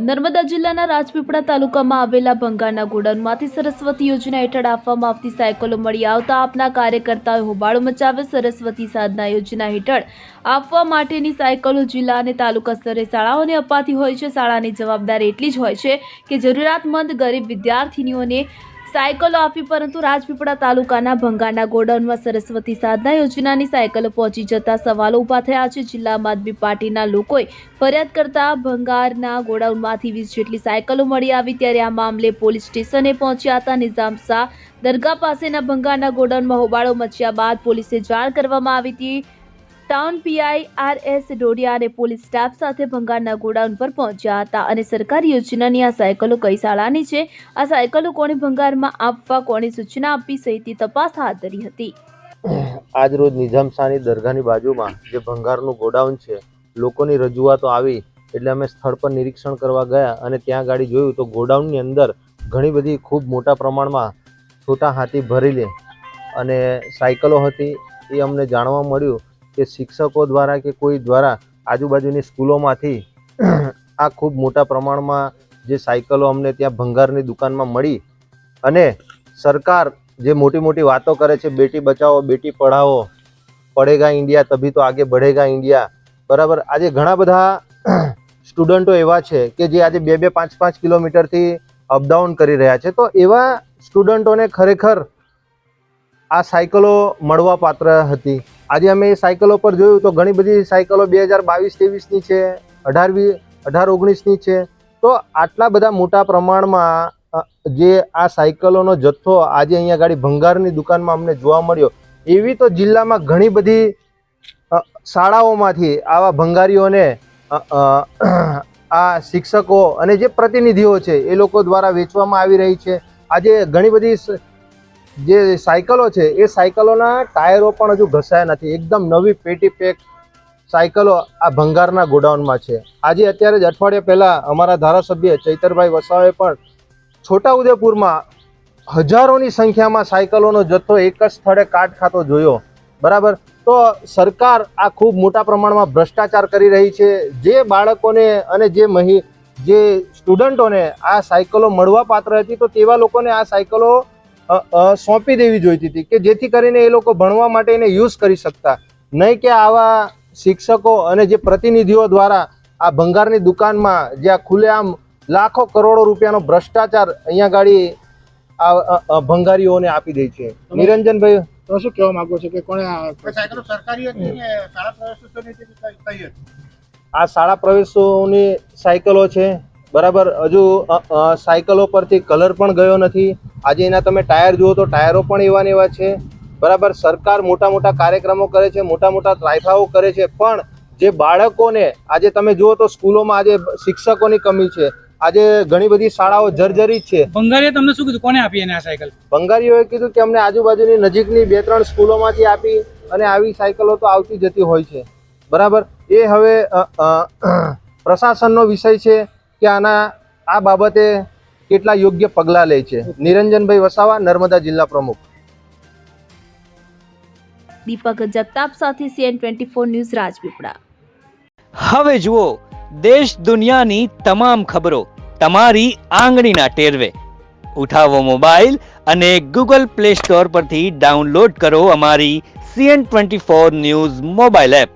નર્મદા જિલ્લાના રાજપીપળા તાલુકામાં આવેલા ભંગારના ગોડાઉનમાંથી સરસ્વતી યોજના હેઠળ આપવામાં આવતી સાયકલો મળી આવતા આપના કાર્યકર્તાઓએ હોબાળો મચાવ્યો. સરસ્વતી સાધના યોજના હેઠળ આપવા માટેની સાયકલો જિલ્લા અને તાલુકા સ્તરે શાળાઓને અપાતી હોય છે. શાળાની જવાબદારી એટલી જ હોય છે કે જરૂરિયાતમંદ ગરીબ વિદ્યાર્થીનીઓને સાયકલો આપી, પરંતુ રાજપીપળા તાલુકાના ભંગારના ગોડાઉનમાં સરસ્વતી સાધના યોજનાની સાયકલો પહોંચી જતા સવાલો ઊભા થયા છે. જિલ્લા આમ આદમી પાર્ટીના લોકોએ ફરિયાદ કરતા ભંગારના ગોડાઉનમાંથી વીસ જેટલી સાયકલો મળી આવી, ત્યારે આ મામલે પોલીસ સ્ટેશને પહોંચ્યા હતા. નિઝામ શાહ દરગાહ પાસેના ભંગારના ગોડાઉનમાં હોબાળો મચ્યા બાદ પોલીસે જાણ કરવામાં આવી હતી. Town PI R S Dodiya અને પોલીસ સ્ટાફ સાથે ભંગારના ગોડાઉન પર પહોંચ્યા હતા અને સરકારી યોજનાની આ સાયકલો કઈ શાળાની છે? આ સાયકલો કોણે ભંગારમાં આપવા, કોણે સૂચના આપી સહિતની તપાસ હાથ ધરી હતી. આજ રોજ નિઝામ શાહની દરગાહની બાજુમાં જે ભંગારનું ગોડાઉન છે, લોકોની રજૂઆતો આવી એટલે અમે સ્થળ પર નિરીક્ષણ કરવા ગયા અને ત્યાં ગાડી જોયું તો ગોડાઉનની અંદર ઘણી બધી ખૂબ મોટા પ્રમાણમાં છોટા હાથી ભરેલી અને સાયકલો હતી એ અમને જાણવા મળ્યું કે શિક્ષકો દ્વારા કે કોઈ દ્વારા આજુબાજુની સ્કૂલોમાંથી આ ખૂબ મોટા પ્રમાણમાં જે સાયકલો અમને ત્યાં ભંગારની દુકાનમાં મળી અને સરકાર જે મોટી મોટી વાતો કરે છે, બેટી બચાવો, બેટી પઢાવો, પડેગા ઇન્ડિયા, તભી તો આગે બઢેગા ઇન્ડિયા, બરાબર? આજે ઘણા બધા સ્ટુડન્ટો એવા છે કે જે આજે બે બે પાંચ પાંચ કિલોમીટરથી અપડાઉન કરી રહ્યા છે. તો એવા સ્ટુડન્ટોને ખરેખર આ સાયકલો મળવા પાત્ર હતી. આજે અમે એ સાયકલો પર જોયું તો ઘણી બધી સાયકલો બે હજાર બાવીસ, ત્રેવીસની છે અઢાર અઢાર ઓગણીસની છે. તો આટલા બધા મોટા પ્રમાણમાં જે આ સાયકલોનો જથ્થો આજે અહીંયા ગાડી ભંગારની દુકાનમાં અમને જોવા મળ્યો, એવી તો જિલ્લામાં ઘણી બધી શાળાઓમાંથી આવા ભંગારીઓને આ શિક્ષકો અને જે પ્રતિનિધિઓ છે એ લોકો દ્વારા વેચવામાં આવી રહી છે. આજે ઘણી બધી જે સાયકલો છે, એ સાયકલોના ટાયરો પણ હજુ ઘસાયા નથી. એકદમ નવી પેટી પેક સાયકલો આ ભંગારના ગોડાઉનમાં છે. આજે અત્યારે જ અઠવાડિયા પહેલાં અમારા ધારાસભ્ય ચૈતરભાઈ વસાવે પણ છોટાઉદેપુરમાં હજારોની સંખ્યામાં સાયકલોનો જથ્થો એક જ સ્થળે કાટ ખાતો જોયો. બરાબર? તો સરકાર આ ખૂબ મોટા પ્રમાણમાં ભ્રષ્ટાચાર કરી રહી છે. જે બાળકોને અને જે મહી, જે સ્ટુડન્ટોને આ સાયકલો મળવા પાત્ર હતી, તો તેવા લોકોને આ સાયકલો સોંપી દેવી જોઈતી હતી કે જેથી કરીને એ લોકો ભણવા માટે એને યુઝ કરી શકતા. નહીં કે આવા શિક્ષકો અને જે પ્રતિનિધિઓ દ્વારા આ ભંગારની દુકાનમાં જ્યાં આ ખુલ્લેઆમ લાખો કરોડો રૂપિયાનો ભ્રષ્ટાચાર અહીંયા ગાડી આ ભંગારીઓને આપી દે છે. નિરંજનભાઈ? તો શું કહેવા માંગો છો કે કોણે આ સરકારી શાળા પ્રવેશોની સાયકલો છે. બરાબર હજુ સાયકલો પરથી કલર પણ ગયો નથી. આજે એના તમે ટાયર જુઓ તો ટાયરો પણ એવા ને એવા છે. બરાબર સરકાર મોટા મોટા કાર્યક્રમો કરે છે મોટા મોટા ટ્રાયફાઓ કરે છે પણ જે બાળકોને આજે તમે જુઓ તો સ્કૂલોમાં આજે શિક્ષકોની કમી છે. આજે ઘણી બધી શાળાઓ જર્જરિત છે. બંગાળીએ તમને શું કીધું? કોને આપી એને આ સાયકલ? બંગાળીઓએ કીધું કે અમને આજુબાજુની નજીકની બે ત્રણ સ્કૂલોમાંથી આપી અને આવી સાયકલો તો આવતી જતી હોય છે. બરાબર? એ હવે પ્રશાસનનો વિષય છે કે આના આ બાબતે કેટલા યોગ્ય પગલાં લે છે? નિરંજનભાઈ વસાવા નર્મદા જિલ્લા પ્રમુખ. દીપક જગતાપ સાથે CN twenty four news Rajpipla. હવે જુઓ દેશ દુનિયાની તમામ ખબરો તમારી આંગળીના ટેરવે. ઉઠાવો મોબાઈલ અને ગૂગલ પ્લે સ્ટોર પરથી ડાઉનલોડ કરો અમારી CN twenty four news mobile app.